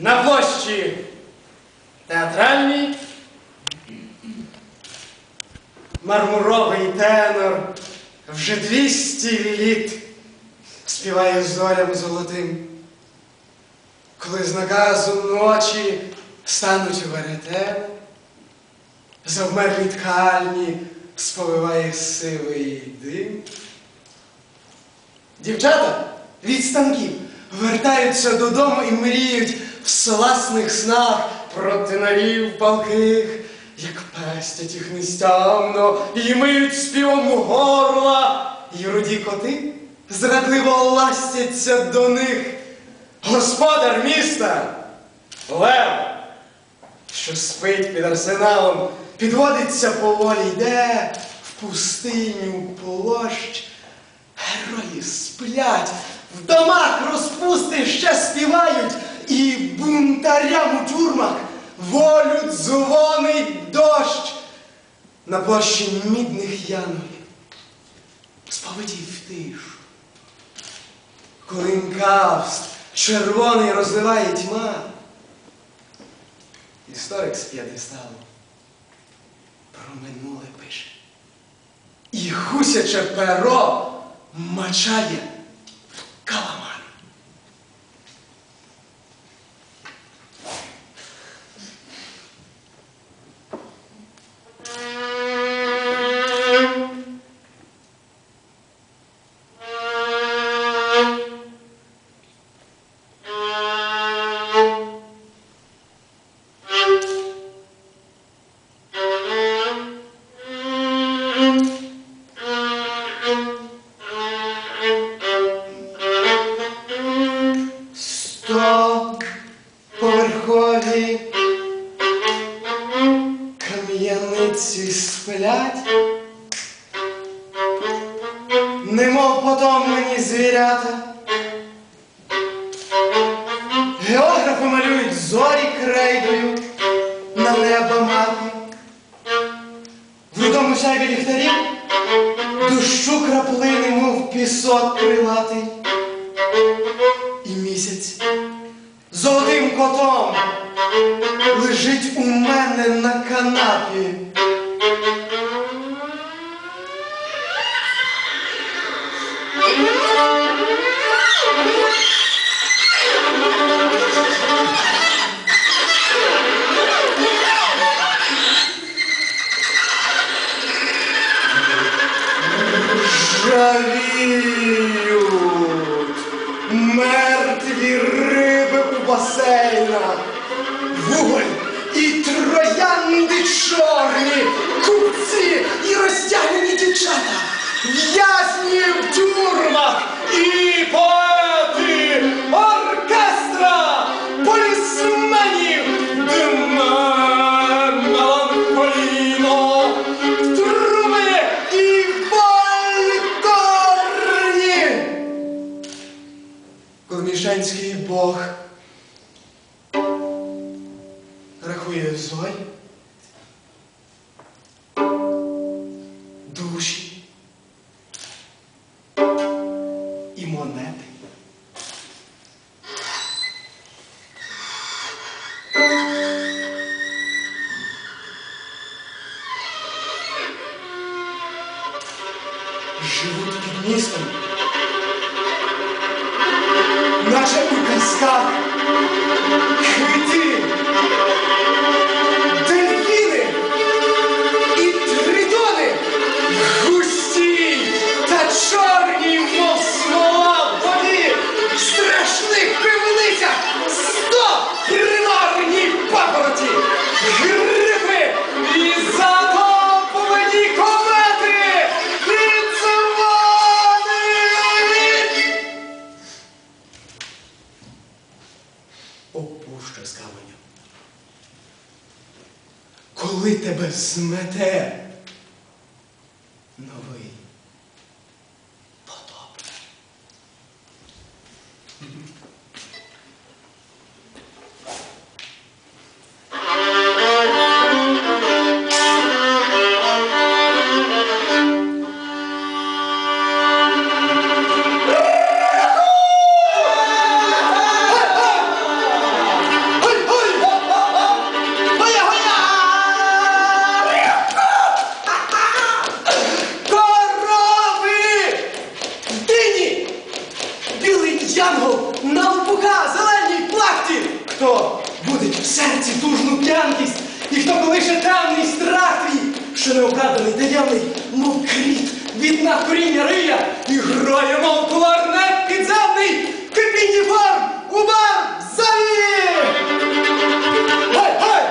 на площі театральній мармуровий тенор вже двісті літ співає зорям золотим. Коли з наказу ночі стануть веретени, завмерлі ткальні сповиває сивий дим. Дівчата від станків вертаються додому і мріють в сласних снах про тинарів палких, як пестять їх нестямно і миють співом горла, і руді коти зрадливо ластяться до них. Господар міста Лев, що спить під арсеналом, підводиться поволі, йде в пустиню площ. Герої сплять, в домах розпусти ще співають, і бунтарям у тюрмах волю дзвонить дощ. На площі мідних янголів сповиті в тишу. Клинкавст червоний розливає тьма. Історик з п'ятисталу про минуле пише. І гусяче перо мачає поверхові кам'яниці сплять, немов потомлені звірята. Географи малюють зорі крейдою на небо мапі. В рудому сяйві ліхтарів дощу краплини, мов пісок крилатий. І місяць золотим котом лежить у мене на канапі. Жаліють мертві риби у басейнах, троянди чорні, купці і розтягнені дівчата, в'язні в тюрмах і поети, оркестра, полісменів, диме меланхолійно, труби і вальторні. Коломішанський Бог рахує зорі, Живуть містом наче у казках, опущу з каменю. Коли тебе змете новий потоп. Хто страх твій, що не окрадений таємний, мов кріт, від коріння рия, і грає, мов кларнет підземний, кипінні форм, удар, завір! Гай!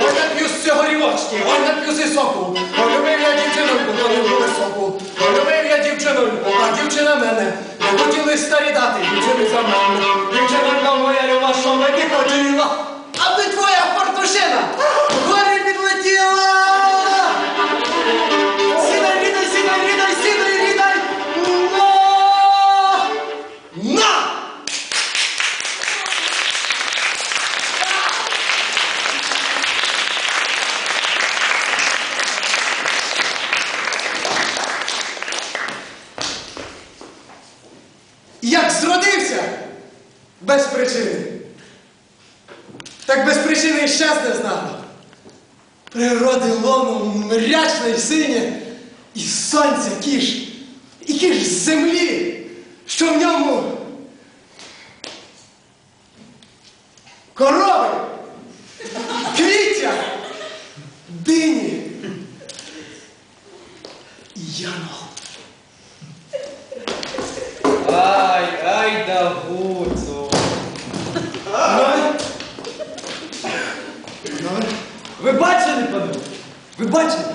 Ой, нап'ю з цього рівочки, ой, зі соку. Полюбив я дівчиноньку, полюбив високу. Полюбив я дівчиноньку, а дівчина мене. questa stai date? Gece mi fanno, gece mi Як зродився без причини, так без причини і щезне з нами. Природи лоно мрячне й синє, і сонця кіш, і кіш землі, що в ньому корови, квіття, дині і янголи. Ай, да гуцу. Ви бачили, пану? Ви бачили?